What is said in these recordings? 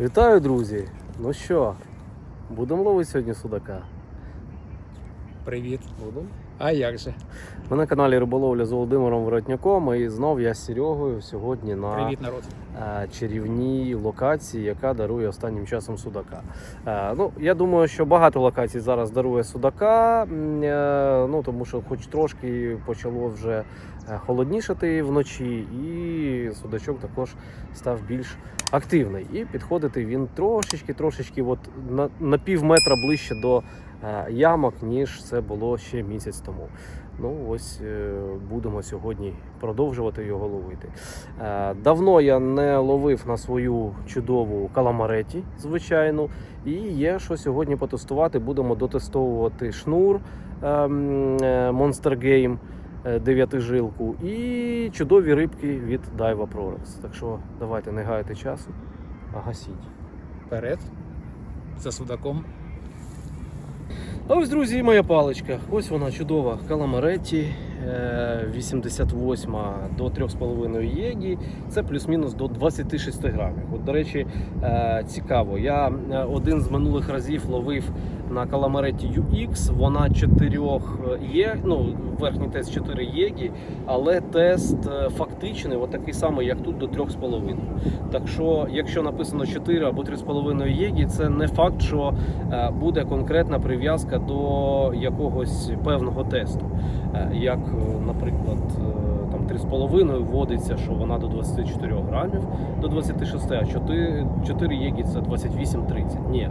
Вітаю, друзі! Ну що, будемо ловити сьогодні судака? Привіт. Будемо. А як же? Ми на каналі Риболовля з Володимиром Воротняком і знов я з Серегою сьогодні на Привіт, народ. е, чарівній локації, яка дарує останнім часом судака. Е, ну, я думаю, що багато локацій зараз дарує судака, е, ну, тому що хоч трошки почало вже холоднішати вночі, і судачок також став більш активний. І підходити він трошечки, трошечки от на, на пів метра ближче до е, ямок, ніж це було ще місяць тому. Ну ось е, будемо сьогодні продовжувати його ловити. Е, Давно я не ловив на свою чудову каламареті, звичайно, і є що сьогодні потестувати. Будемо дотестовувати шнур ем, е, Monster Game дев'ятижилку і чудові рибки від Daiwa Prorex. Так що давайте не гайте часу, а гасіть. Вперед. За судаком. А ось, друзі, моя паличка. Ось вона чудова Каламаретті 88 до 3,5 єгі. Це плюс-мінус до 26 грамів. От, до речі, е, цікаво. Я е, один з минулих разів ловив на Каламареті UX. Вона 4 є, ну, верхній тест 4 єгі, але тест е, фактичний, от такий самий, як тут, до 3,5. Так що, якщо написано 4 або 3,5 єгі, це не факт, що е, буде конкретна прив'язка до якогось певного тесту. Е, Як, е, наприклад, е, там 3,5 вводиться, що вона до 24 грамів, до 26, а 4, 4 єгі це 28-30. Ні,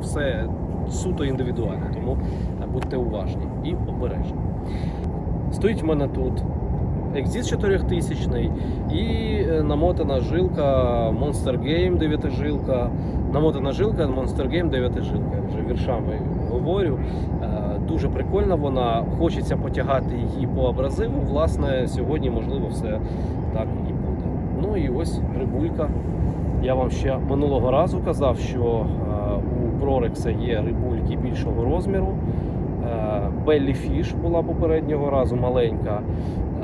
все суто індивідуально, тому е, будьте уважні і обережні. Стоїть в мене тут Exit 4000 і е, намотана жилка Monster Game 9 жилка. Намотана жилка Monster Game 9 жилка. Я вже віршами говорю. Дуже прикольна вона. Хочеться потягати її по абразиву. Власне, сьогодні, можливо, все так і буде. Ну і ось рибулька. Я вам ще минулого разу казав, що е, у Прорекса є рибульки більшого розміру. Е, Беллі Фіш була попереднього разу маленька,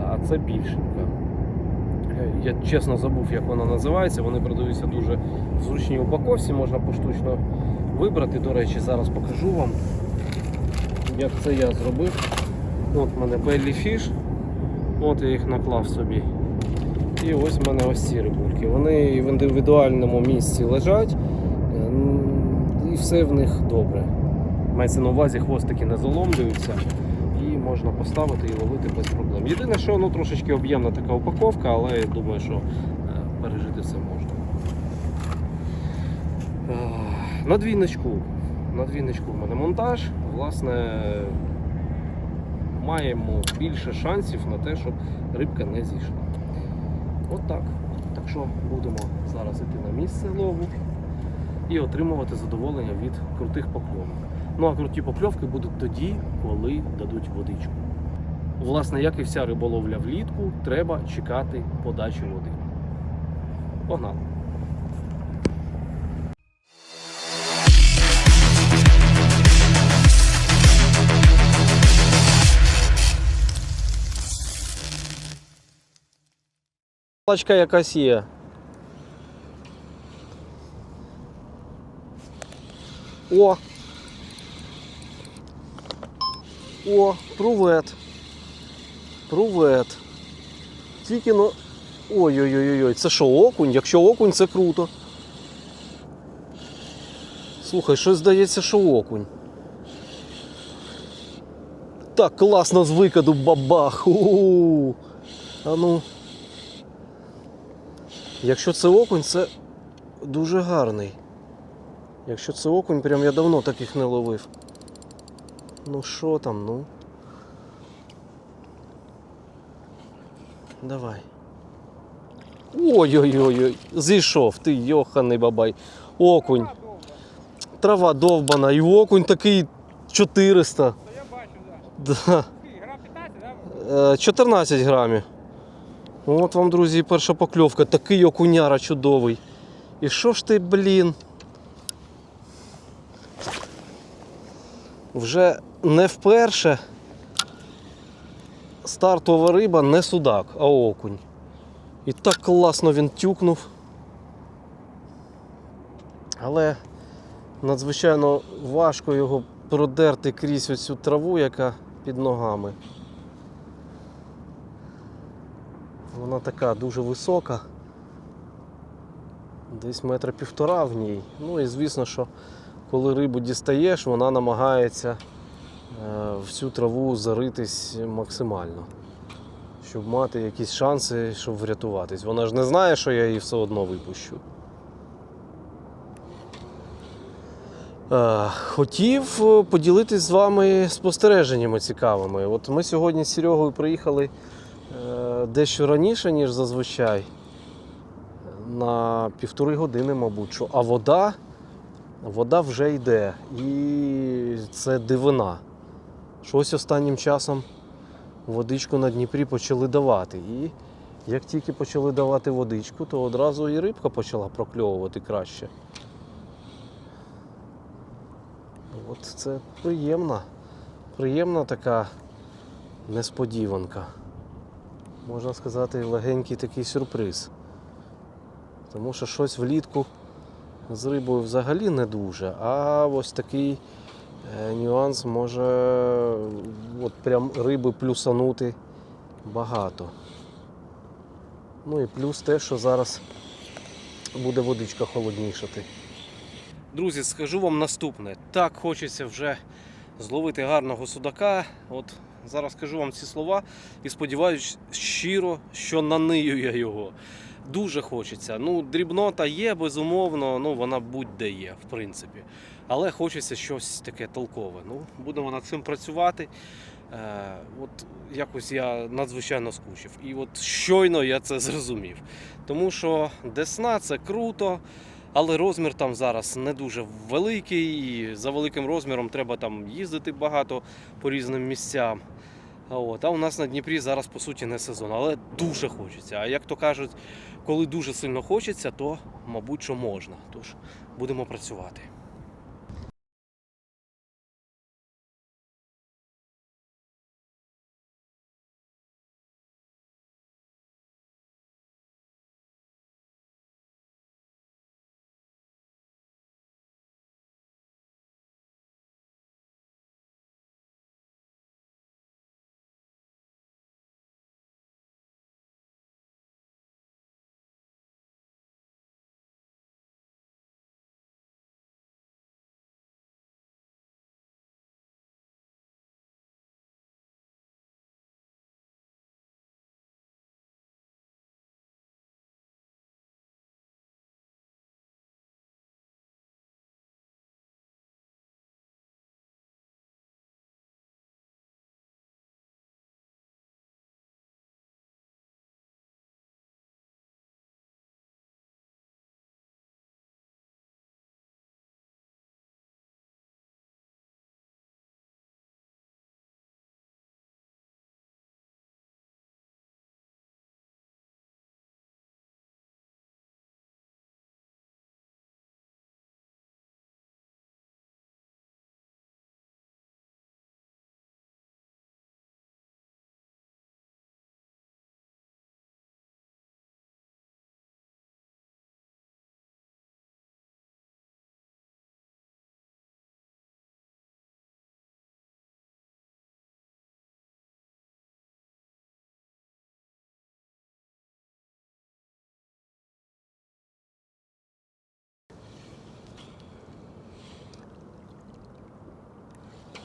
а це більшенька. Е, Я чесно забув, як вона називається. Вони продаються дуже в зручній упаковці, можна поштучно вибрати. До речі, зараз покажу вам, як це я зробив. От в мене Беллі Фіш. От я їх наклав собі. І ось в мене ось ці рибульки. Вони в індивідуальному місці лежать, і все в них добре. Мається на увазі, хвостики не заломлюються і можна поставити і ловити без проблем. Єдине, що ну, трошечки об'ємна така упаковка, але я думаю, що е, пережити все можна. Е, На двійничку. На двійничку в мене монтаж. Власне, маємо більше шансів на те, щоб рибка не зійшла. От так. Так що будемо зараз йти на місце лову і отримувати задоволення від крутих покльовок. Ну а круті покльовки будуть тоді, коли дадуть водичку. Власне, як і вся риболовля влітку, треба чекати подачі води. Погнали! Палачка якась є. О! О, привет. Привет. Тільки ну. Ой-ой-ой, це що, окунь? Якщо окунь, це круто. Слухай, щось здається, що окунь. Так, класно з викиду бабах. У-у-у. А ну. Якщо це окунь, це дуже гарний. Якщо це окунь, прям я давно таких не ловив. Ну що там, ну? Давай. Ой-ой-ой, зійшов, ти йоханий бабай. Окунь. Трава довбана, і окунь такий 400. Та я бачу, Да. да. Грам 15, да? Е, 14 грамів. От вам, друзі, перша покльовка. Такий окуняра чудовий. І що ж ти, блін? Вже не вперше стартова риба не судак, а окунь. І так класно він тюкнув. Але надзвичайно важко його продерти крізь оцю траву, яка під ногами. Вона така дуже висока. Десь метра півтора в ній. Ну і звісно, що коли рибу дістаєш, вона намагається е, в цю траву заритись максимально, щоб мати якісь шанси, щоб врятуватись. Вона ж не знає, що я її все одно випущу. Е, Хотів поділитись з вами спостереженнями цікавими. От ми сьогодні з Серегою приїхали е, дещо раніше, ніж зазвичай. На півтори години, мабуть, а вода, вода вже йде. І це дивина. Щось останнім часом водичку на Дніпрі почали давати. І як тільки почали давати водичку, то одразу і рибка почала прокльовувати краще. От це приємна, приємна така несподіванка. Можна сказати, легенький такий сюрприз. Тому що щось влітку з рибою взагалі не дуже, а ось такий е, нюанс може от прям риби плюсанути багато. Ну і плюс те, що зараз буде водичка холоднішати. Друзі, скажу вам наступне. Так хочеться вже зловити гарного судака. От зараз скажу вам ці слова і сподіваюся щиро, що нанию я його. Дуже хочеться. Ну, дрібнота є, безумовно, ну вона будь-де є, в принципі. Але хочеться щось таке толкове. Ну, будемо над цим працювати. Е, от якось я надзвичайно скучив. І от щойно я це зрозумів. Тому що Десна це круто. Але розмір там зараз не дуже великий. і За великим розміром треба там їздити багато по різним місцям. От. А у нас на Дніпрі зараз по суті не сезон, але дуже хочеться. А як то кажуть, коли дуже сильно хочеться, то мабуть що можна. Тож будемо працювати.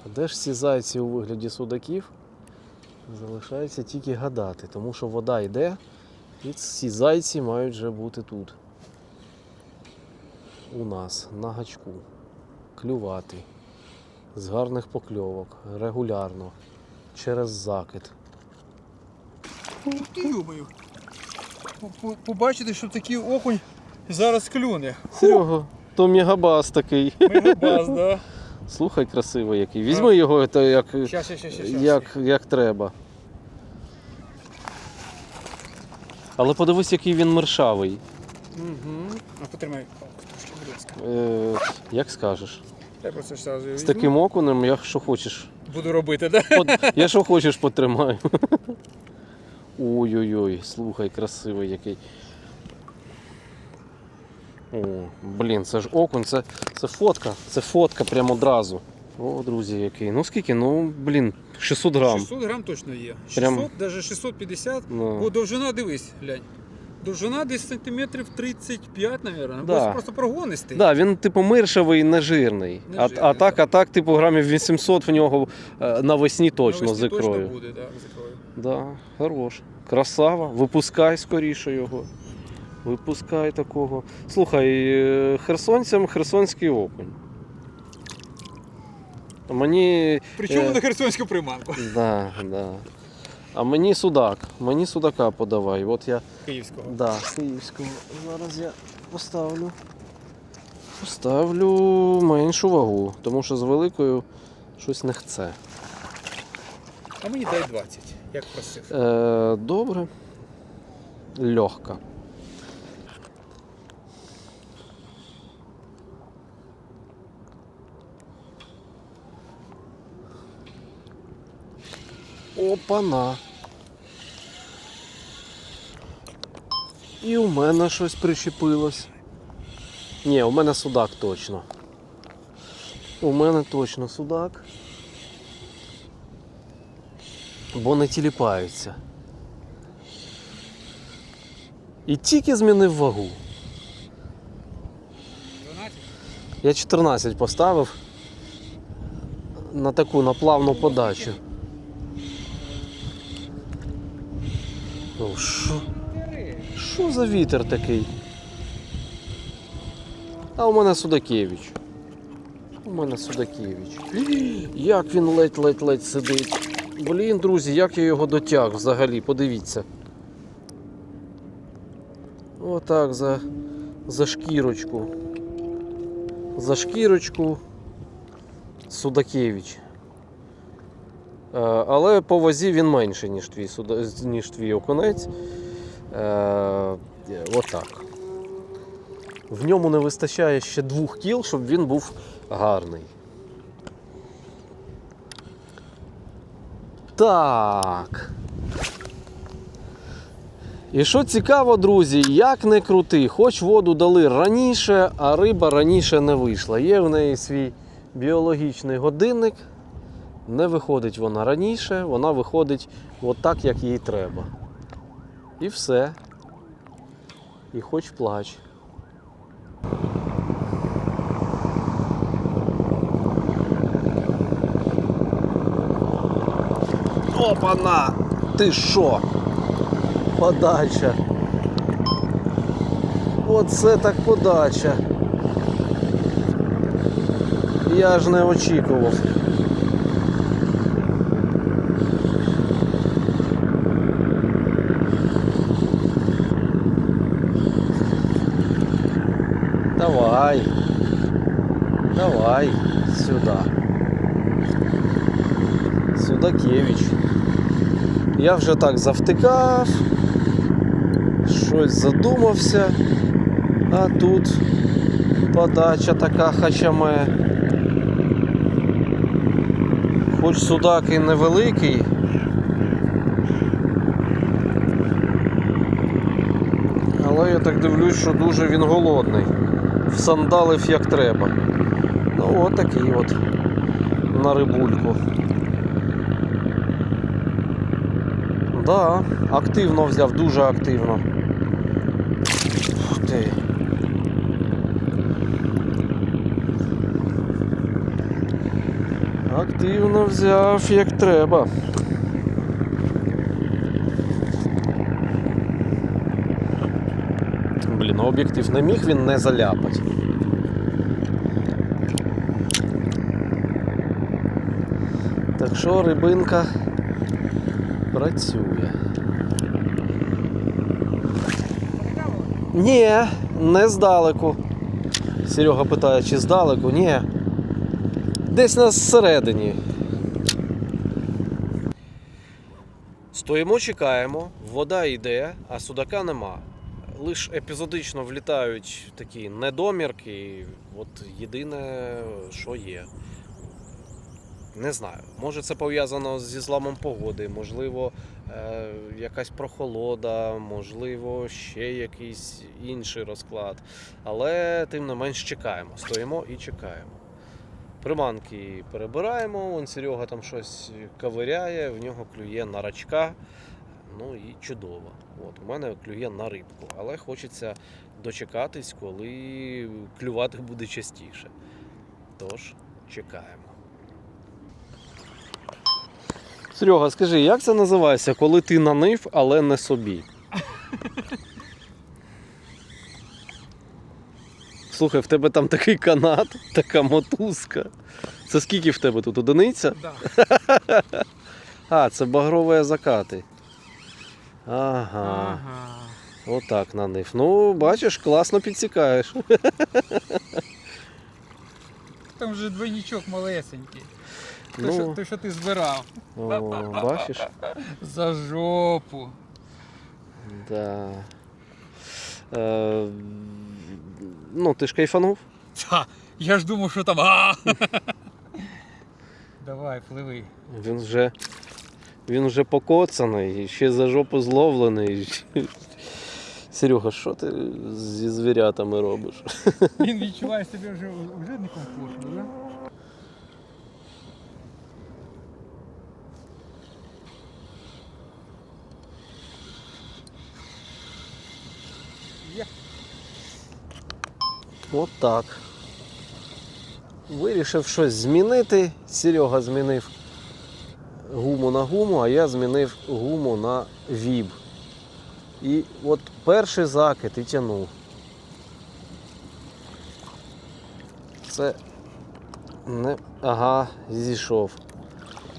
Де ж ці зайці у вигляді судаків? Залишається тільки гадати, тому що вода йде, і ці зайці мають вже бути тут. У нас на гачку. Клювати. З гарних покльовок, регулярно, через закид. Йомаю. Побачите, що такий окунь зараз клюне. Серега, то мегабас такий. Мегабаз, да. Слухай, красивий який. Візьми його то як, Щас, щас, щас, щас. як, як треба. Але подивись, який він мершавий. Угу. А потримай палку трошки, будь ласка. Е, як скажеш. Я просто ж зразу З візьму. таким окунем, я що хочеш. Буду робити, да? От, я що хочеш потримаю. Ой-ой-ой, слухай, красивий який. О, блін, це ж окунь, це, це фотка, це фотка прямо одразу. О, друзі, який. Ну скільки? Ну, блін, 600 грам. 600 грам точно є. 600, Прям- навіть 650. Ну. Бо довжина, дивись, глянь. Довжина десь сантиметрів 35, мабуть. Да. Просто прогонистий. Да, він типу миршевий, нежирний. А, Нежирний, а так, да. а так, типу, грамів 800 в нього е, навесні точно Навесні з ікрою. Точно буде, да, з ікрою. Да, хорош. Красава. Випускай скоріше його. Випускай такого. Слухай, е, херсонцям херсонський окунь. А Мені. Причому Е. на херсонську приманку. Да, да. А мені судак. Мені судака подавай. От я. Київського. Да, київського. Зараз я поставлю. Поставлю меншу вагу, тому що з великою щось не хце. А мені дай 20, як просив. Е, добре. Легка. Опана. І у мене щось причепилось. Ні, у мене судак точно. У мене точно судак. Бо не тіліпаються. І тільки змінив вагу. 12? Я 14 поставив на таку на плавну подачу. Ну, що? Що за вітер такий? А у мене Судакевич. У мене Судакевич. Як він ледь-ледь-ледь сидить. Блін, друзі, як я його дотяг взагалі, подивіться. Отак за, за шкірочку. За шкірочку Судакевич. Е, Але по вазі він менший, ніж твій, ніж твій оконець. Е, Отак. В ньому не вистачає ще двох кіл, щоб він був гарний. Так. І що цікаво, друзі, як не крути, хоч воду дали раніше, а риба раніше не вийшла. Є в неї свій біологічний годинник. Не виходить вона раніше, вона виходить от як їй треба. І все. І хоч плач. Опана! Ти що? Подача. Оце так подача. Я ж не очікував. Давай. Давай сюда. Судакевич. Я вже так завтикав, щось задумався, а тут подача така хачаме. Хоч судак і невеликий. Але я так дивлюсь, що дуже він голодний. Всандалив як треба. Ну от такий от на рибульку. Да, активно взяв, дуже активно. Ух ти. Активно взяв як треба. Блін, а об'єктив не міг він не заляпати. Так що рибинка працює. Ні, не здалеку. Серега питає, чи здалеку? Ні. Десь на середині. Стоїмо, чекаємо, вода йде, а судака нема. Лиш епізодично влітають такі недомірки. От єдине, що є. Не знаю. Може це пов'язано зі зламом погоди, можливо, е, якась прохолода, можливо, ще якийсь інший розклад. Але тим не менш чекаємо. Стоїмо і чекаємо. Приманки перебираємо, вон Серега там щось ковиряє, в нього клює на рачка. Ну і чудово. От, у мене клює на рибку, але хочеться дочекатись, коли клювати буде частіше. Тож, чекаємо. Серега, скажи, як це називається, коли ти нанив, але не собі? Слухай, в тебе там такий канат, така мотузка. Це скільки в тебе тут? Одиниця? Да. А, це багрові закати. Ага. Ага. Отак нанив. Ну, бачиш, класно підсікаєш. Там вже двойничок малесенький. Що, Ну, той, що ти збирав. о, бачиш? За жопу. Да. Е, ну, ти ж кайфанув? Та, я ж думав, що там. А! Давай, пливи. Він вже. Він вже покоцаний, ще за жопу зловлений. Серега, що ти зі звірятами робиш? Він відчуває себе вже, вже некомфортно, да? От так. Вирішив щось змінити. Серега змінив гуму на гуму, а я змінив гуму на віб. І от перший закид і тянув. Це не. Ага, зійшов.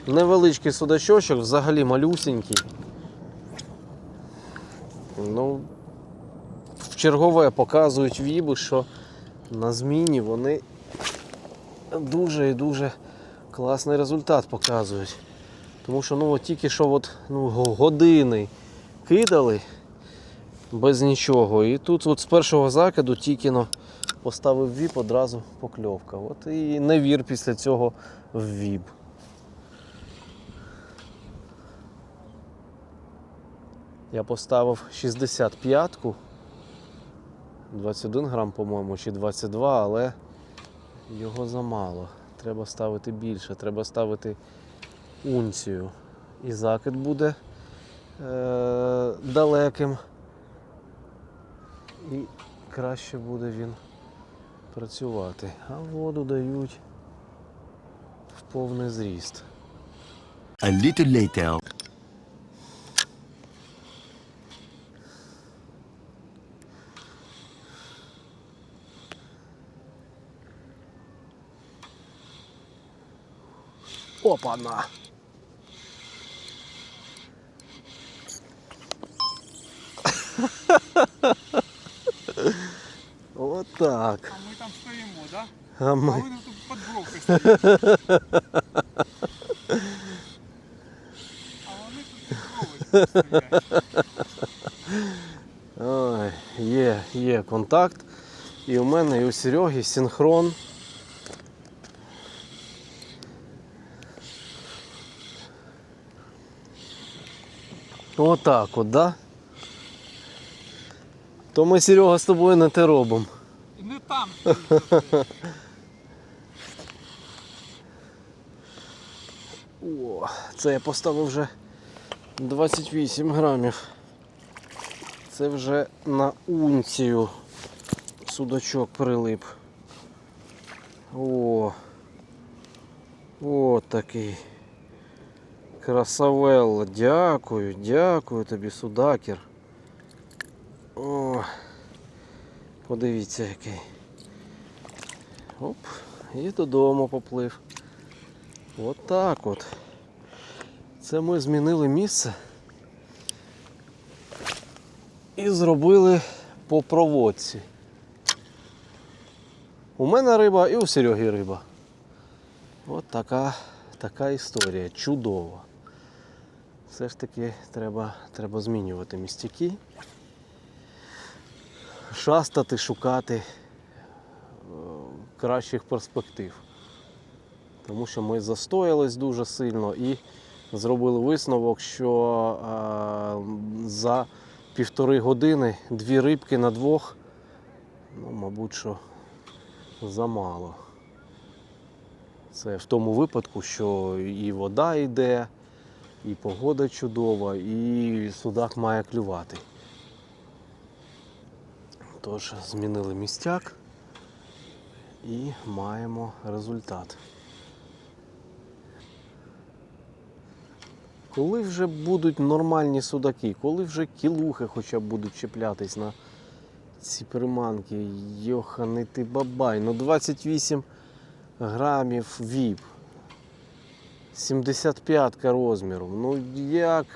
Невеличкий судачочок, взагалі малюсенький. Ну, в чергове показують віби, що на зміні вони дуже і дуже класний результат показують. Тому що ну, от тільки що от, ну, години кидали без нічого. І тут от з першого закиду тільки ну, поставив віп, одразу покльовка. От і не вір після цього в віп. Я поставив 65-ку. 21 грам, по-моєму, чи 22, але його замало. Треба ставити більше, треба ставити унцію. І закид буде е- далеким. І краще буде він працювати. А воду дають в повний зріст. A little later. Опа-на! Отак. А ми там стоїмо, да? А А ви тут під бровкою стоїте. А вони тут під стоять. Ой, є, є контакт. І у мене, і у Сереги синхрон. Отак от, да? То ми Серега з тобою не те робимо. І не там. О, це я поставив вже 28 грамів. Це вже на унцію судачок прилип. О, о такий. Красавелла. Дякую, дякую тобі, судакер. О, подивіться який. Оп, і додому поплив. От так от. Це ми змінили місце і зробили по проводці. У мене риба і у Сереги риба. От така, така історія. Чудова. Все ж таки треба, треба змінювати містяки. Шастати, шукати е, кращих перспектив. Тому що ми застоялись дуже сильно і зробили висновок, що е, за півтори години дві рибки на двох, ну, мабуть, що замало. Це в тому випадку, що і вода йде, і погода чудова, і судак має клювати. Тож змінили містяк і маємо результат. Коли вже будуть нормальні судаки, коли вже кілухи хоча б будуть чіплятись на ці приманки, йоханий ти бабай, ну 28 грамів віп. 75 розміру. Ну як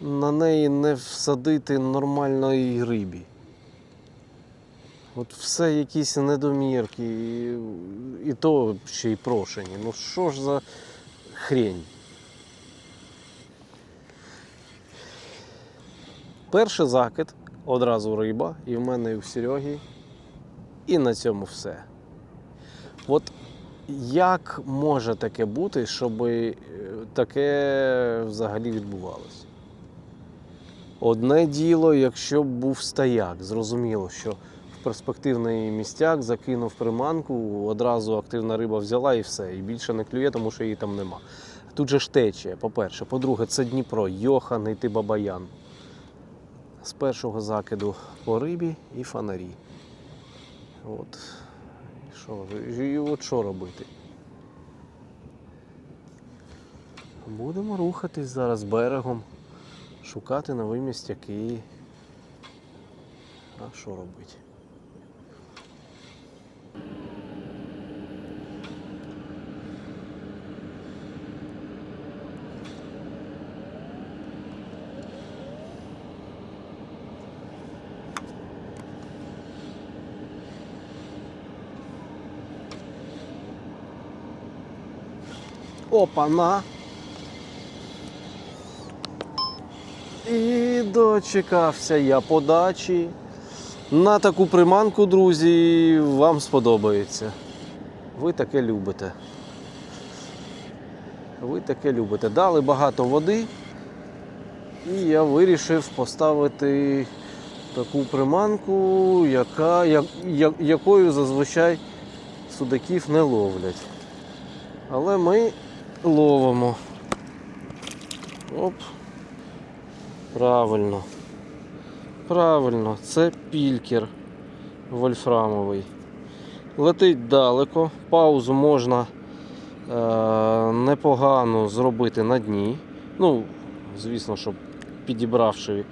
на неї не всадити нормальної рибі? От все якісь недомірки, і, і то ще й прошені. Ну що ж за хрень? Перший закид, одразу риба, і в мене і в Сереги. І на цьому все. От як може таке бути, щоб таке взагалі відбувалося? Одне діло, якщо б був стояк, зрозуміло, що перспективний містяк закинув приманку, одразу активна риба взяла і все. І більше не клює, тому що її там нема. Тут же ж течія, по-перше. По-друге, це Дніпро, Йоханий ти бабаян. З першого закиду по рибі і фонарі. От. І що, і от що робити? Будемо рухатись зараз берегом, шукати нові містяки. А що робити? Опа-на! І дочекався я подачі. На таку приманку, друзі, вам сподобається. Ви таке любите. Ви таке любите. Дали багато води, і я вирішив поставити таку приманку, яка, я, я- якою зазвичай судаків не ловлять. Але ми ловимо. Оп. Правильно. Правильно, це пількер вольфрамовий. Летить далеко, паузу можна е, непогано зробити на дні. Ну, звісно, щоб підібравши е,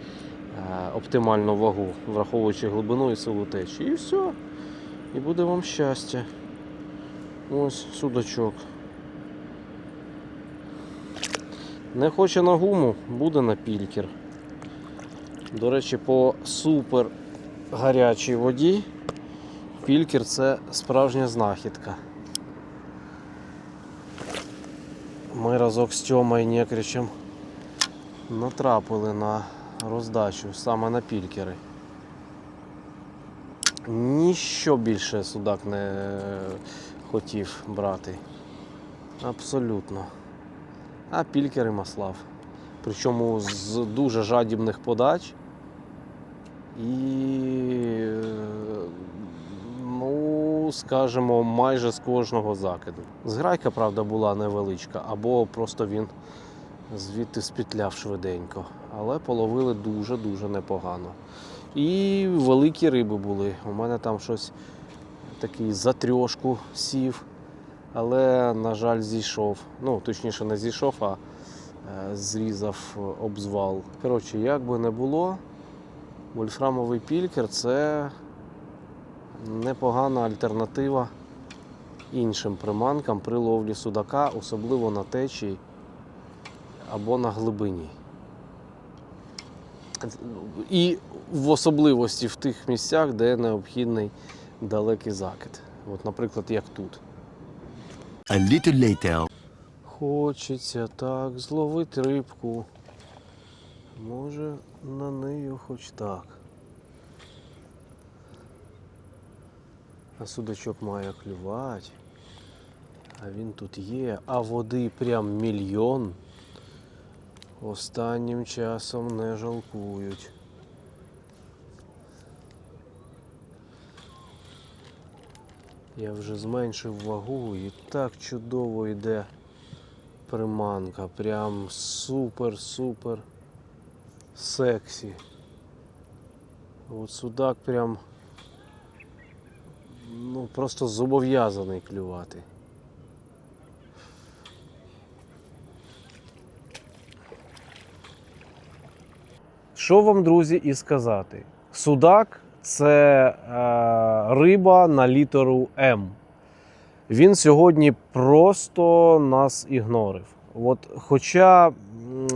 оптимальну вагу, враховуючи глибину і силу течії. І все. І буде вам щастя. Ось судачок. Не хоче на гуму, буде на пількер. До речі, по супер гарячій воді пількер це справжня знахідка. Ми разок з Тьомою Некричем натрапили на роздачу саме на пількери. Ніщо більше судак не хотів брати. Абсолютно. А пількери маслав. Причому з дуже жадібних подач. І, ну, скажімо, майже з кожного закиду. Зграйка, правда, була невеличка, або просто він звідти спітляв швиденько. Але половили дуже-дуже непогано. І великі риби були. У мене там щось такий за сів, але, на жаль, зійшов. Ну, точніше, не зійшов, а зрізав обзвал. Коротше, як би не було, вольфрамовий пількер це непогана альтернатива іншим приманкам при ловлі судака, особливо на течії або на глибині. І в особливості в тих місцях, де необхідний далекий закид. От, наприклад, як тут. A little later. Хочеться так зловити рибку. Може на неї хоч так. А судачок має клювати. А він тут є, а води прям мільйон. Останнім часом не жалкують. Я вже зменшив вагу і так чудово йде приманка. Прям супер-супер сексі. От судак прям ну, просто зобов'язаний клювати. Що вам, друзі, і сказати? Судак це е, риба на літеру М. Він сьогодні просто нас ігнорив. От, хоча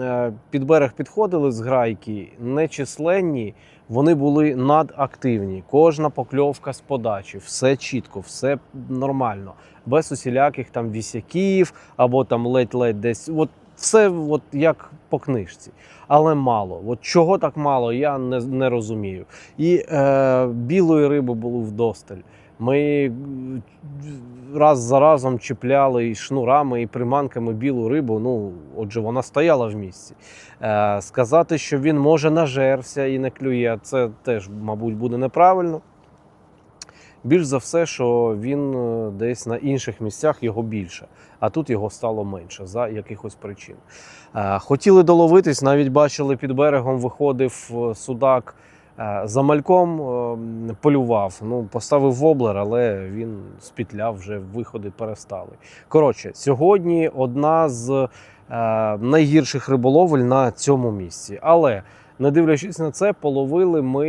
е, під берег підходили з грайки нечисленні, вони були надактивні. Кожна покльовка з подачі, все чітко, все нормально, без усіляких там вісяків або там ледь-ледь десь. От все от як по книжці, але мало. От чого так мало, я не, не розумію. І е, білої риби було вдосталь. Ми е, раз за разом чіпляли і шнурами, і приманками білу рибу. Ну, отже, вона стояла в місці. Е, сказати, що він може нажерся і не клює, це теж, мабуть, буде неправильно. Більш за все, що він е, десь на інших місцях його більше, а тут його стало менше за якихось причин. Е, Хотіли доловитись, навіть бачили під берегом виходив судак за мальком, е, полював. Ну, поставив воблер, але він спітляв, вже виходи перестали. Коротше, сьогодні одна з е, найгірших риболовель на цьому місці. Але не дивлячись на це, половили ми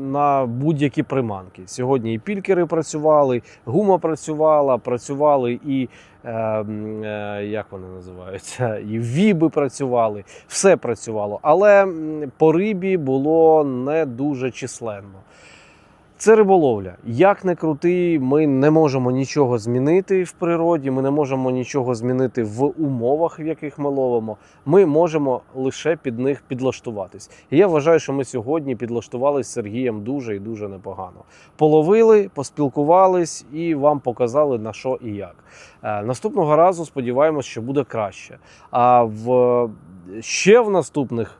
на будь-які приманки. Сьогодні і пількери працювали, гума працювала, працювали і е, е, як вони називаються, і віби працювали, все працювало. Але по рибі було не дуже численно. Це риболовля. Як не крути, ми не можемо нічого змінити в природі, ми не можемо нічого змінити в умовах, в яких ми ловимо. Ми можемо лише під них підлаштуватись. І я вважаю, що ми сьогодні підлаштувалися з Сергієм дуже і дуже непогано. Половили, поспілкувались і вам показали на що і як. Е, Наступного разу сподіваємось, що буде краще. А в ще в наступних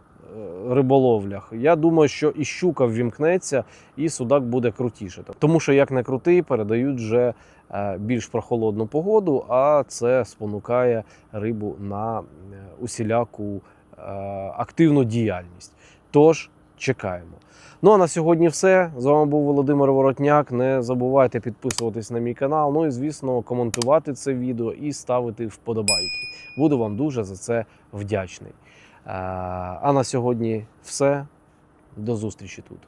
риболовлях я думаю, що і щука ввімкнеться, і судак буде крутіше. Тому що як не крутий, передають вже е, більш прохолодну погоду, а це спонукає рибу на е, усіляку е, активну діяльність. Тож чекаємо. Ну а на сьогодні все. З вами був Володимир Воротняк. Не забувайте підписуватись на мій канал. Ну і звісно, коментувати це відео і ставити вподобайки. Буду вам дуже за це вдячний. Е, А на сьогодні все. До зустрічі тут.